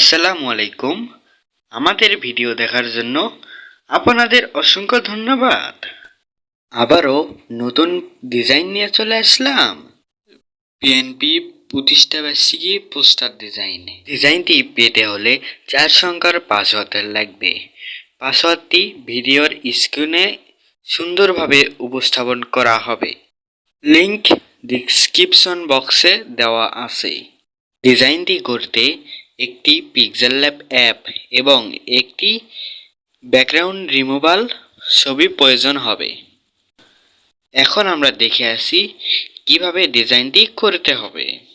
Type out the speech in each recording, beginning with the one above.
আসসালামু আলাইকুম। আমাদের ভিডিও দেখার জন্য আপনাদের অসংখ্য ধন্যবাদ। আবারও নতুন ডিজাইন নিয়ে চলে আসলাম। বিএনপি প্রতিষ্ঠা বার্ষিকী পোস্টার ডিজাইন। ডিজাইনটি পেতে হলে চার সংখ্যার পাসওয়ার্ড লাগবে। পাসওয়ার্ডটি ভিডিওর স্ক্রিনে সুন্দরভাবে উপস্থাপন করা হবে। লিংক ডিসক্রিপশন বক্সে দেওয়া আছে। ডিজাইনটি করতে একটি পিক্সেল ল্যাব অ্যাপ এবং একটি ব্যাকগ্রাউন্ড রিমুভাল ছবি প্রয়োজন হবে। এখন আমরা দেখে আসি কীভাবে ডিজাইনটি করতে হবে।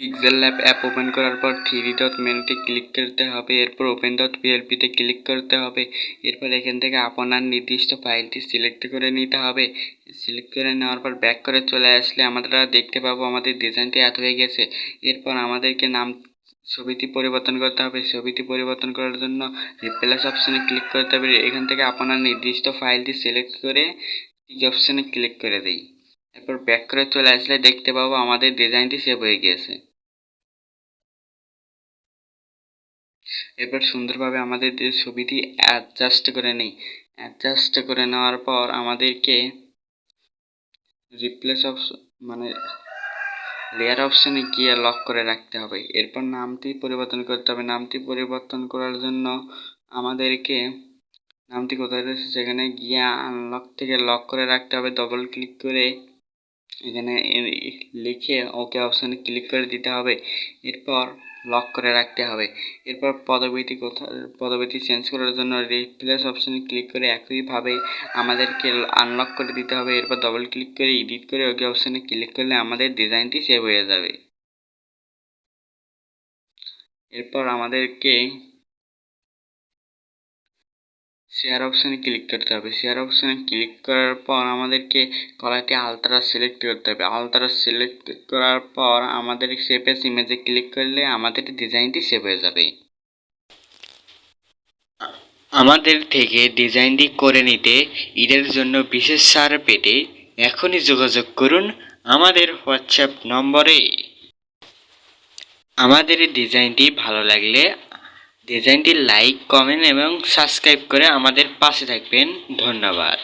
পিক্সেল ল্যাব অ্যাপ ওপেন করার পর থ্রি ডট মেনুতে ক্লিক করতে হবে, এরপর ওপেন ডট পিএলপিতে ক্লিক করতে হবে, এরপর এখান থেকে আপনার নির্দিষ্ট ফাইলটি সিলেক্ট করে নিতে হবে। সিলেক্ট করে নেওয়ার পর ব্যাক করে চলে আসলে আমরা দেখতে পাবো আমাদের ডিজাইনটি এত হয়ে গেছে। এরপর আমাদেরকে নাম, ছবিটি পরিবর্তন করতে হবে। ছবিটি পরিবর্তন করার জন্য রিপ্লেস অপশানে ক্লিক করতে হবে। এখান থেকে আপনার নির্দিষ্ট ফাইলটি সিলেক্ট করে টিক অপশানে ক্লিক করে দিই। এরপর ব্যাক করে চলে আসলে দেখতে পাবো আমাদের ডিজাইনটি সেভ হয়ে গিয়েছে এরপর সুন্দরভাবে আমাদের ছবিটি অ্যাডজাস্ট করে নেই। অ্যাডজাস্ট করে নেওয়ার পর আমাদেরকে রিপ্লেস অপশন মানে লেয়ার অপশানে গিয়ে লক করে রাখতে হবে। এরপর নামটি পরিবর্তন করতে হবে। নামটি পরিবর্তন করার জন্য আমাদেরকে নামটি কোথায় রয়েছে সেখানে গিয়ে আনলক থেকে লক করে রাখতে হবে। ডবল ক্লিক করে এখানে লিখে ওকে অপশানে ক্লিক করে দিতে হবে। এরপর লক করে রাখতে হবে। এরপর পদবিটি কোথা পদবিটি চেঞ্জ করার জন্য রিপ্লেস অপশানে ক্লিক করে একইভাবে আমাদেরকে আনলক করে দিতে হবে। এরপর ডবল ক্লিক করে এডিট করে ওকে অপশানে ক্লিক করলে আমাদের ডিজাইনটি সেভ হয়ে যাবে। এরপর আমাদেরকে শেয়ার অপশানে ক্লিক করতে হবে। শেয়ার অপশানে ক্লিক করার পর আমাদেরকে কলারটি আলট্রা সিলেক্ট করতে হবে। আলট্রা সিলেক্ট করার পর আমাদের সেভেস ইমেজে ক্লিক করলে আমাদের ডিজাইনটি সেভ হয়ে যাবে। আমাদের থেকে ডিজাইনটি করে নিতে ঈদের জন্য বিশেষ সার পেতে এখনই যোগাযোগ করুন আমাদের হোয়াটসঅ্যাপ নম্বরে। আমাদের ডিজাইনটি ভালো লাগলে ডিজাইনটি লাইক কমেন্ট এবং সাবস্ক্রাইব করে আমাদের পাশে থাকবেন। ধন্যবাদ।